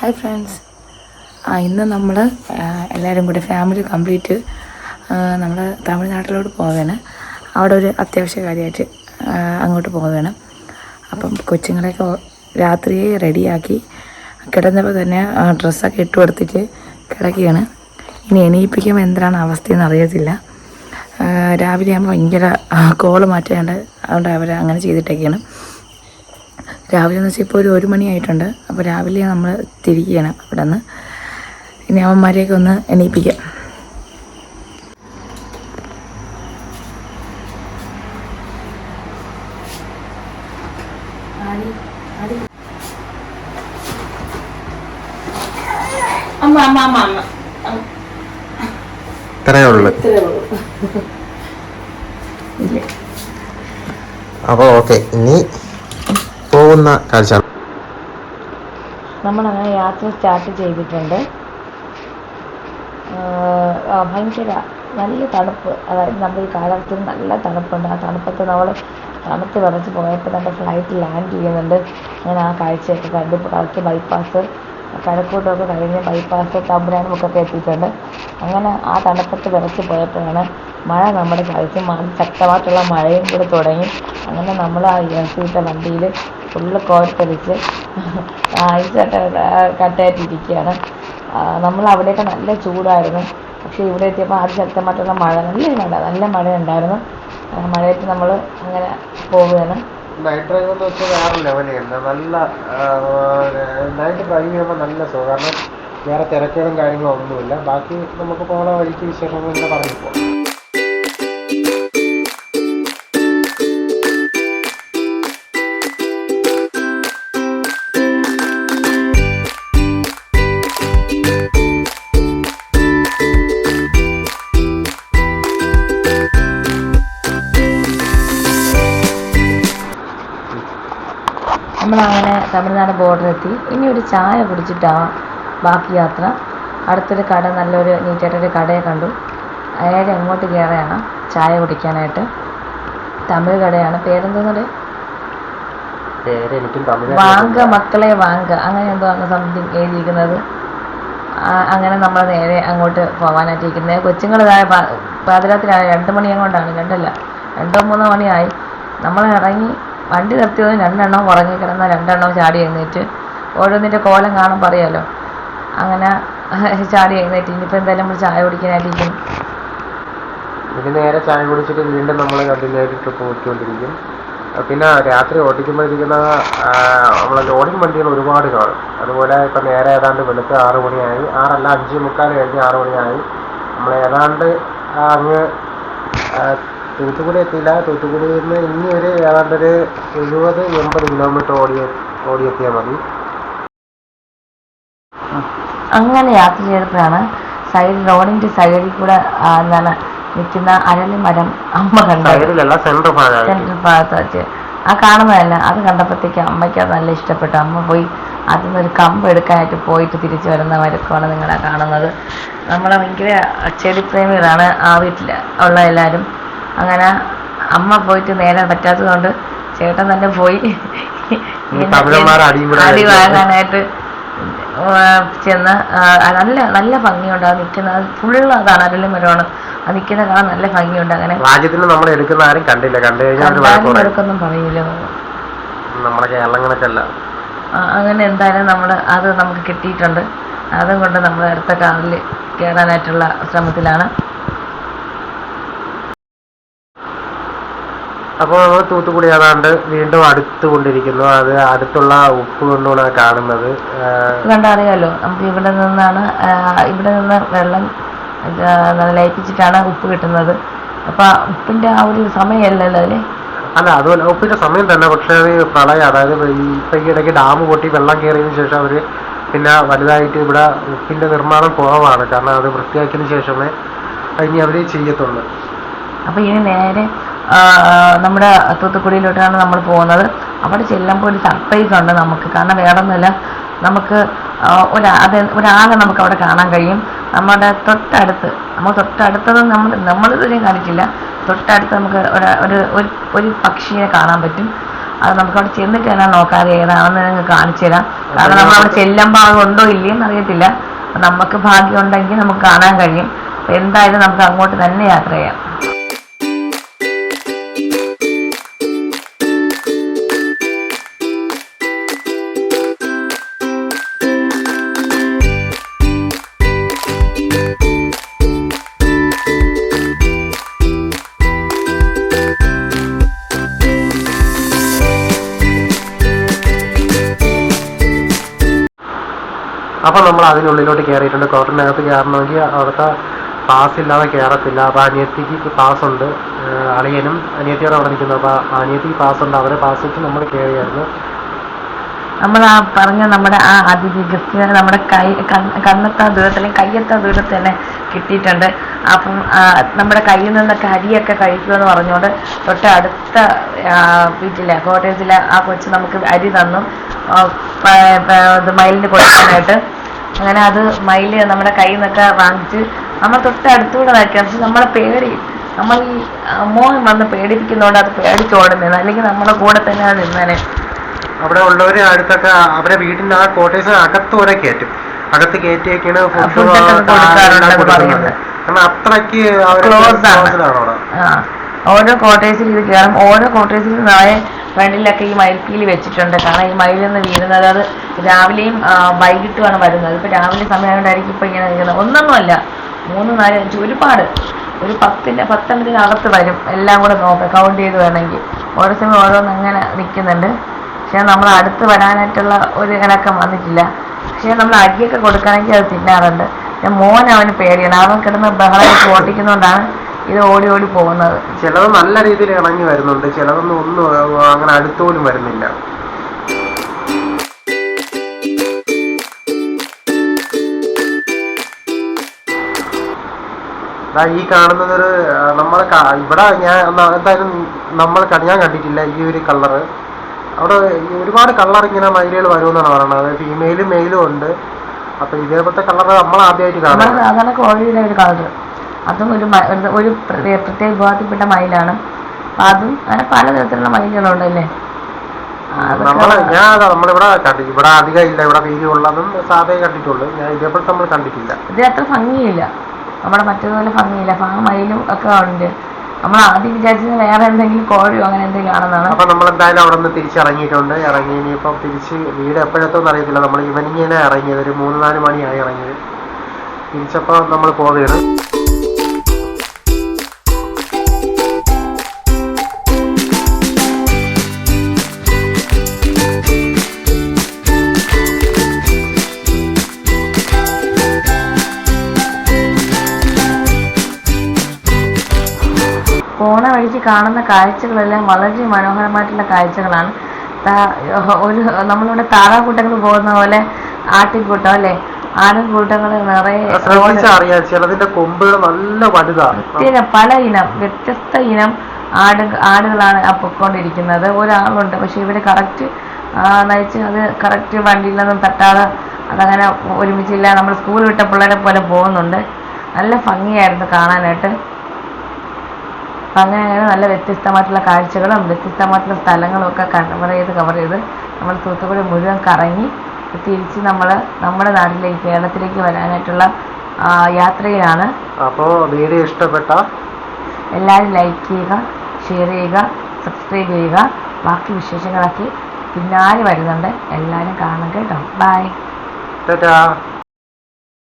Hi friends ആ ഇന്ന് നമ്മൾ എല്ലാവരും കൂടി ഫാമിലി കംപ്ലീറ്റ് നമ്മൾ തമിഴ്നാട്ടിലോട്ട് പോവുകയാണ് അവിടെ ഒരു അത്യാവശ്യ കാര്യമായിട്ട് അങ്ങോട്ട് പോവുകയാണ് അപ്പം കൊച്ചുങ്ങളെയൊക്കെ രാത്രിയെ റെഡിയാക്കി കിടന്നപ്പോൾ തന്നെ ഡ്രസ്സൊക്കെ ഇട്ട് കൊടുത്തിട്ട് കിടക്കുകയാണ്. ഇനി എണീപ്പിക്കുമ്പോൾ എന്തിനാണ് അവസ്ഥയെന്ന് അറിയത്തില്ല. രാവിലെ ആകുമ്പോൾ ഭയങ്കര കോൾ മാറ്റാണ്ട് അതുകൊണ്ട് അവർ അങ്ങനെ ചെയ്തിട്ടൊക്കെയാണ്. രാവിലെ എന്ന് വെച്ചാൽ ഇപ്പോൾ ഒരു ഒരു മണിയായിട്ടുണ്ട് അപ്പോൾ രാവിലെ നമ്മൾ തിരിക്കുകയാണ് അവിടെ നിന്ന്. ഇനി അവന്മാരെയൊക്കെ ഒന്ന് എണീപ്പിക്കാം. അമ്മ ഓക്കെ ഇനി പോകുന്ന കാഴ്ച നമ്മളങ്ങനെ യാത്ര സ്റ്റാർട്ട് ചെയ്തിട്ടുണ്ട്. ഭയങ്കര നല്ല തണുപ്പ്. അതായത് നമ്മുടെ ഈ കാലാവസ്ഥയിൽ നല്ല തണുപ്പുണ്ട്. ആ തണുപ്പത്ത് നമ്മൾ തണുത്ത് വിറച്ച് പോയപ്പോൾ നമ്മുടെ ഫ്ലൈറ്റ് ലാൻഡ് ചെയ്യുന്നുണ്ട്. അങ്ങനെ ആ കാഴ്ചയൊക്കെ കണ്ടു കറക്റ്റ് ബൈപ്പാസ് കഴക്കൂട്ടമൊക്കെ കഴിഞ്ഞ് ബൈപ്പാസ് തമ്പുരാനുമൊക്കെ എത്തിയിട്ടുണ്ട്. അങ്ങനെ ആ തണുപ്പത്ത് വിറച്ച് പോയപ്പോഴാണ് മഴ നമ്മുടെ കാഴ്ച ശക്തമായിട്ടുള്ള മഴയും കൂടെ തുടങ്ങി. അങ്ങനെ നമ്മൾ ആ ഇട്ട വണ്ടിയിൽ ഫുള്ള് കോരിത്തെറിച്ച് ആയിച്ചട്ട കട്ടയായിട്ടിരിക്കുകയാണ് നമ്മൾ അവിടെയൊക്കെ നല്ല ചൂടായിരുന്നു. പക്ഷേ ഇവിടെ എത്തിയപ്പോൾ അതിശക്തമായിട്ടുള്ള മഴ നല്ല മഴ നല്ല മഴ ഉണ്ടായിരുന്നു മഴയത്ത് നമ്മൾ അങ്ങനെ പോവുകയാണ്. നൈറ്റ് ഡ്രൈവ് എന്ന് വെച്ചാൽ വേറെ ലെവലായിരുന്നു നല്ല നൈറ്റ് ഡ്രൈവ് ചെയ്യുമ്പോൾ നല്ല സുഖം. കാരണം വേറെ തിരക്കുകളും കാര്യങ്ങളും ഒന്നുമില്ല. ബാക്കി നമുക്ക് പോകുന്ന വഴിക്ക് വിശേഷങ്ങൾ ഇങ്ങനെ പറഞ്ഞു പോകാം തമിഴ്നാട് ബോർഡർ എത്തി ഇനി ഒരു ചായ കുടിച്ചിട്ടാ ബാക്കി യാത്ര. അടുത്തൊരു കട നല്ലൊരു നീറ്റായിട്ടൊരു കടയെ കണ്ടു. അയാൾ അങ്ങോട്ട് കയറുകയാണ് ചായ കുടിക്കാനായിട്ട്? തമിഴ് കടയാണ് പേരെന്തോന്നത് പേര് എനിക്കും തമിഴ് വാങ്ക മക്കളെ വാങ്ക. അങ്ങനെ എന്തോ ആണ് സംതിങ് എഴുതിയിരിക്കുന്നത്. അങ്ങനെ നമ്മൾ നേരെ അങ്ങോട്ട് പോകാനായിട്ടിരിക്കുന്നത് കൊച്ചുങ്ങൾ പാതിരാത്രി രണ്ട് മണിയും കൊണ്ടാണ് രണ്ടല്ല രണ്ടോ മൂന്നോ മണിയായി. നമ്മൾ ഇറങ്ങി വണ്ടി നിർത്തിയത് രണ്ടെണ്ണം ഉറങ്ങി കിടന്ന രണ്ടെണ്ണം ചാടി എഴുന്നേറ്റ്. ഓരോന്നിന്റെ കോലം കാണും പറയാലോ അങ്ങനെ ചാടി എഴുന്നേറ്റ്. ഇനിയിപ്പോൾ എന്തായാലും നമ്മൾ ചായ കുടിക്കാനായിട്ടിരിക്കും ഇനി നേരെ ചായ കുടിച്ചിട്ട് വീണ്ടും നമ്മൾ കണ്ടിന്യൂ ട്രിപ്പ് പോയിക്കൊണ്ടിരിക്കും. പിന്നെ രാത്രി ഓടിക്കുമ്പോഴിരിക്കുന്ന നമ്മളെ ലോഡിംഗ് വണ്ടികൾ ഒരുപാട് കാണും. അതുപോലെ ഇപ്പം നേരെ ഏതാണ്ട് വെളുത്ത് ആറ് മണിയായി. ആറല്ല അഞ്ച് മുക്കാൽ കഴിഞ്ഞ് ആറ് മണിയായി. നമ്മൾ ഏതാണ്ട് അങ്ങ് തൂത്തുക്കുടി എത്തിയില്ല. തൂത്തുക്കുടിയിൽ നിന്ന് ഇനി ഒരു ഏതാണ്ട് ഒരു എഴുപത് എൺപത് കിലോമീറ്റർ ഓടി ഓടിയെത്തിയാൽ മതി. അങ്ങനെ യാത്ര ചെയ്തപ്പോഴാണ് സൈഡ് റോഡിന്റെ സൈഡിൽ കൂടെ എന്താണ് നിൽക്കുന്ന അരളി മരം അമ്മ കണ്ടു സെൻട്രൽ ഭാഗത്ത് വെച്ച് ആ കാണുന്നതല്ല അത് കണ്ടപ്പോഴത്തേക്ക് അമ്മയ്ക്ക് അത് നല്ല ഇഷ്ടപ്പെട്ടു. അമ്മ പോയി അതിൽ നിന്നൊരു കമ്പ് എടുക്കാനായിട്ട് പോയിട്ട് തിരിച്ചു വരുന്ന മരക്കമാണ് നിങ്ങളെ കാണുന്നത്. നമ്മളെ ഭയങ്കര ചെടിപ്രേമികളാണ് ആ വീട്ടിൽ ഉള്ള എല്ലാവരും. അങ്ങനെ അമ്മ പോയിട്ട് നേരെ പറ്റാത്തതുകൊണ്ട് ചേട്ടൻ തന്നെ പോയി. അടി വാങ്ങാനായിട്ട് ചെന്ന് നല്ല നല്ല ഭംഗിയുണ്ട്. അത് നിൽക്കുന്നത് ഫുള്ള് അതാണ് അരളി മരമാണ്. അത് നിൽക്കുന്ന കാണാൻ നല്ല ഭംഗിയുണ്ട് അങ്ങനെ. നമ്മൾ എടുക്കുന്ന ആരും കണ്ടില്ല. കണ്ടു കഴിഞ്ഞാൽ എടുക്കൊന്നും പറയില്ല നമ്മളെ അങ്ങനെ എന്തായാലും നമ്മൾ അത് നമുക്ക് കിട്ടിയിട്ടുണ്ട്. അതും കൊണ്ട് നമ്മൾ അടുത്ത കാറിൽ കയറാനായിട്ടുള്ള ശ്രമത്തിലാണ്. അപ്പോൾ നമ്മൾ തൂത്തുക്കുടി ഏതാണ്ട് വീണ്ടും അടുത്തുകൊണ്ടിരിക്കുന്നു. അത് അടുത്തുള്ള ഉപ്പ് കൊണ്ടുകൂടെ കാണുന്നത്. കണ്ടറിയാലോ നമുക്ക് ഇവിടെ നിന്നാണ് ഇവിടെ നിന്ന് വെള്ളം ലയിപ്പിച്ചിട്ടാണ് ഉപ്പ് കിട്ടുന്നത്. അപ്പൊ ഉപ്പിന്റെ ആ ഒരു സമയമല്ലല്ലോ അല്ലേ? അല്ല അതുപോലെ ഉപ്പിന്റെ സമയം തന്നെ പക്ഷെ അത് പ്രളയം അതായത് ഇപ്പൊ ഈ ഇടയ്ക്ക് ഡാം പൊട്ടി വെള്ളം കയറിയതിനു ശേഷം അവർ പിന്നെ വലുതായിട്ട് ഇവിടെ ഉപ്പിന്റെ നിർമ്മാണം കുറവാണ്. കാരണം അത് വൃത്തിയാക്കിയതിനു ശേഷമേ ഇനി അവർ ചെയ്യത്തുള്ളൂ. അപ്പൊ ഇനി നേരെ നമ്മുടെ തൂത്തുക്കുടിയിലോട്ടാണ് നമ്മൾ പോകുന്നത്. അവിടെ ചെല്ലുമ്പോൾ ഒരു സർപ്രൈസ് ഉണ്ട് നമുക്ക്. കാരണം വേറെ ഒന്നുമില്ല നമുക്ക് ഒരാ അത് ഒരാളെ നമുക്ക് അവിടെ കാണാൻ കഴിയും. നമ്മുടെ തൊട്ടടുത്ത് നമ്മൾ തൊട്ടടുത്തത് നമ്മൾ നമ്മളിതുവരെയും കാണിച്ചില്ല തൊട്ടടുത്ത് നമുക്ക് ഒരു ഒരു ഒരു- പക്ഷിയെ കാണാൻ പറ്റും. അത് നമുക്ക് അവിടെ ചെന്നിട്ട് തന്നെ നോക്കാതെ ഏതാണെന്ന് നിങ്ങൾക്ക് കാണിച്ചു തരാം. കാരണം നമ്മൾ അവിടെ ചെല്ലുമ്പോൾ അത് ഉണ്ടോ ഇല്ലയെന്ന് അറിയത്തില്ല. നമുക്ക് ഭാഗ്യം ഉണ്ടെങ്കിൽ നമുക്ക് കാണാൻ കഴിയും. എന്തായാലും നമുക്ക് അങ്ങോട്ട് തന്നെ യാത്ര ചെയ്യാം. അപ്പൊ നമ്മൾ അതിനുള്ളിലോട്ട് കയറിയിട്ടുണ്ട് കോട്ടറിനകത്ത് കയറണമെങ്കിൽ അവിടുത്തെ പാസ് ഇല്ലാതെ കയറത്തില്ല അപ്പൊ അനിയത്തിക്ക് ഉണ്ട്. അളിയനും അനിയത്തിയോടെ അവിടെ നിൽക്കുന്നു. അപ്പൊ അനിയത്തിക്ക് പാസ് ഉണ്ട്. അവരെ പാസ് വെച്ച് നമ്മൾ കയറിയായിരുന്നു നമ്മൾ ആ പറഞ്ഞ നമ്മുടെ ആ അതിഥി ഗസ്റ്റിനെ നമ്മുടെ കൈ കണ്ണ് കണ്ണെത്താ ദൂരത്തിൽ കയ്യെത്താ ദൂരത്ത് തന്നെ കിട്ടിയിട്ടുണ്ട്. അപ്പം നമ്മുടെ കയ്യിൽ നിന്നൊക്കെ അരിയൊക്കെ കഴിക്കുക എന്ന് പറഞ്ഞുകൊണ്ട് തൊട്ട് അടുത്ത വീട്ടിലെ ഹോട്ടേഴ്സിലെ ആ കൊച്ച് നമുക്ക് അരി തന്നു. മയിലിന് കൊടുക്കാനായിട്ട്. അങ്ങനെ അത് മയിൽ നമ്മുടെ കയ്യിൽ നിന്നൊക്കെ വാങ്ങിച്ച് നമ്മൾ തൊട്ട് അടുത്തുകൂടെ വയ്ക്കാം പക്ഷെ നമ്മളെ പേടി. നമ്മൾ ഈ മോഹൻ വന്ന് പേടിപ്പിക്കുന്നതുകൊണ്ട് അത് പേടിച്ചോടുന്നത് അല്ലെങ്കിൽ നമ്മുടെ കൂടെ തന്നെ അത് നിന്നേനെ. അവിടെ ഉള്ളവരെ അടുത്തൊക്കെ അവരെ വീട്ടിന്റെ ആ കോട്ടേഴ്സ് അകത്ത് വരെ കയറ്റും. അകത്ത് കയറ്റിയൊക്കെയാണ് അത്രയ്ക്ക്. അത്രയ്ക്ക് ഓരോ കോട്ടേഴ്സിൽ ഇത് കയറും ഓരോ കോട്ടേഴ്സിൽ നാളെ ഫ്രണ്ടിലൊക്കെ ഈ മയിൽപ്പീലി വെച്ചിട്ടുണ്ട്. കാരണം ഈ മയിലിൽ നിന്ന് വീഴുന്നത് അത് രാവിലെയും വൈകിട്ടുമാണ് വരുന്നത്. ഇപ്പൊ രാവിലെ സമയമായിട്ടായിരിക്കും ഇപ്പൊ ഇങ്ങനെ നിൽക്കുന്നത്. ഒന്നൊന്നുമല്ല മൂന്ന് നാല് അഞ്ച് ഒരുപാട്. ഒരു പത്തിന്റെ പത്തെണ്ണത്തിനകത്ത് വരും. എല്ലാം കൂടെ നോക്കാം കൗണ്ട് ചെയ്ത് വേണമെങ്കിൽ. ഓരോ സമയം ഓരോന്ന് അങ്ങനെ നിൽക്കുന്നുണ്ട്. പക്ഷെ നമ്മൾ അടുത്ത് വരാനായിട്ടുള്ള ഒരു ഇണക്കം വന്നിട്ടില്ല. പക്ഷെ നമ്മൾ അരിയൊക്കെ കൊടുക്കണമെങ്കിൽ അത് തിന്നാറുണ്ട്. പിന്നെ മോൻ അവന് പേടിയാണ്. അവൻ കിടന്ന് ബഹളം ഓട്ടിക്കുന്നതുകൊണ്ടാണ് ഇത് ഓടി ഓടി പോകുന്നത്. ചിലത് നല്ല രീതിയിൽ ഇണങ്ങി വരുന്നുണ്ട്. ചിലതൊന്നും ഒന്നും അങ്ങനെ അടുത്തോലും വരുന്നില്ല. ഈ കാണുന്നത് ഒരു നമ്മൾ ഇവിടെ ഞാൻ എന്തായാലും നമ്മൾ ഞാൻ കണ്ടിട്ടില്ല ഈ ഒരു കളറ് അവിടെ ഒരുപാട് കളർ ഇങ്ങനെ മയിലുകൾ വരുമെന്നാണ് പറയുന്നത്. അതായത് ഫീമെയിലും മെയിലും ഉണ്ട്. അപ്പൊ ഇതേപോലത്തെ കളർ നമ്മൾ ആദ്യമായിട്ട് കാണുന്നത്. സാധാരണ കോഴിയുടെ ഒരു കളർ അതും ഒരു ഒരു- പ്രത്യേക വിഭാഗത്തിൽപ്പെട്ട മയിലാണ്. അപ്പൊ അതും അങ്ങനെ പലതരത്തിലുള്ള മയിലുകളുണ്ടല്ലേ നമ്മൾ ഞാൻ അതാ നമ്മളിവിടെ കണ്ടി ഇവിടെ അധികം ഇല്ല. ഇവിടെ വീതി ഉള്ളതും സാധേ കണ്ടിട്ടുള്ളൂ. ഞാൻ നമ്മൾ കണ്ടിട്ടില്ല. ഇത് അത്ര ഭംഗിയില്ല. നമ്മുടെ മറ്റേതുപോലെ ഭംഗിയില്ല. ആ മയിലും ഒക്കെ ഉണ്ട്. നമ്മൾ ആദ്യം വിചാരിച്ചത് വേറെ എന്തെങ്കിലും കോഴിയോ അങ്ങനെ എന്തെങ്കിലും ആണെന്നാണ്. അപ്പൊ നമ്മൾ എന്തായാലും അവിടെ നിന്ന് തിരിച്ചിറങ്ങിയിട്ടുണ്ട്. ഇറങ്ങി ഇനിയിപ്പം തിരിച്ച് വീട് എപ്പോഴത്തോന്ന് അറിയത്തില്ല. നമ്മൾ ഈവനിങ്ങിനെ ഇറങ്ങിയത്. ഒരു മൂന്ന് നാല് മണിയായി ഇറങ്ങിയത്. തിരിച്ചപ്പോൾ നമ്മൾ പോവുകയാണ് പോണ വഴിക്ക് കാണുന്ന കാഴ്ചകളെല്ലാം വളരെ മനോഹരമായിട്ടുള്ള കാഴ്ചകളാണ്. ഒരു നമ്മളിവിടെ താറാക്കൂട്ടങ്ങൾ പോകുന്ന പോലെ ആട്ടിൻകൂട്ടം അല്ലേ? ആട്ടിൻകൂട്ടങ്ങൾ നിറയെ ചിലതിന്റെ കൊമ്പുകൾ നല്ല വലുതാണ്. പല ഇനം വ്യത്യസ്ത ഇനം ആട് ആടുകളാണ് ആ പൊക്കോണ്ടിരിക്കുന്നത്. ഒരാളുണ്ട് പക്ഷെ ഇവിടെ കറക്റ്റ് നയിച്ച് അത് കറക്റ്റ് വണ്ടിയിൽ നിന്നും തട്ടാതെ അതങ്ങനെ ഒരുമിച്ചില്ല. നമ്മൾ സ്കൂൾ വിട്ട പിള്ളേരെ പോലെ പോകുന്നുണ്ട്. നല്ല ഭംഗിയായിരുന്നു കാണാനായിട്ട്. അങ്ങനെ അങ്ങനെ നല്ല വ്യത്യസ്തമായിട്ടുള്ള കാഴ്ചകളും വ്യത്യസ്തമായിട്ടുള്ള സ്ഥലങ്ങളും ഒക്കെ കവർ ചെയ്ത് കവർ ചെയ്ത് നമ്മൾ തൂത്തുക്കുടി മുഴുവൻ കറങ്ങി തിരിച്ച് നമ്മൾ നമ്മുടെ നാട്ടിലേക്ക് കേരളത്തിലേക്ക് വരാനായിട്ടുള്ള യാത്രയാണ് അപ്പോൾ അപ്പോ വീഡിയോ ഇഷ്ടപ്പെട്ട? എല്ലാവരും ലൈക്ക് ചെയ്യുക ഷെയർ ചെയ്യുക സബ്സ്ക്രൈബ് ചെയ്യുക. ബാക്കി വിശേഷങ്ങളൊക്കെ പിന്നാലെ വരുന്നുണ്ട്. എല്ലാവരും കാണുക കേട്ടോ. Bye tata.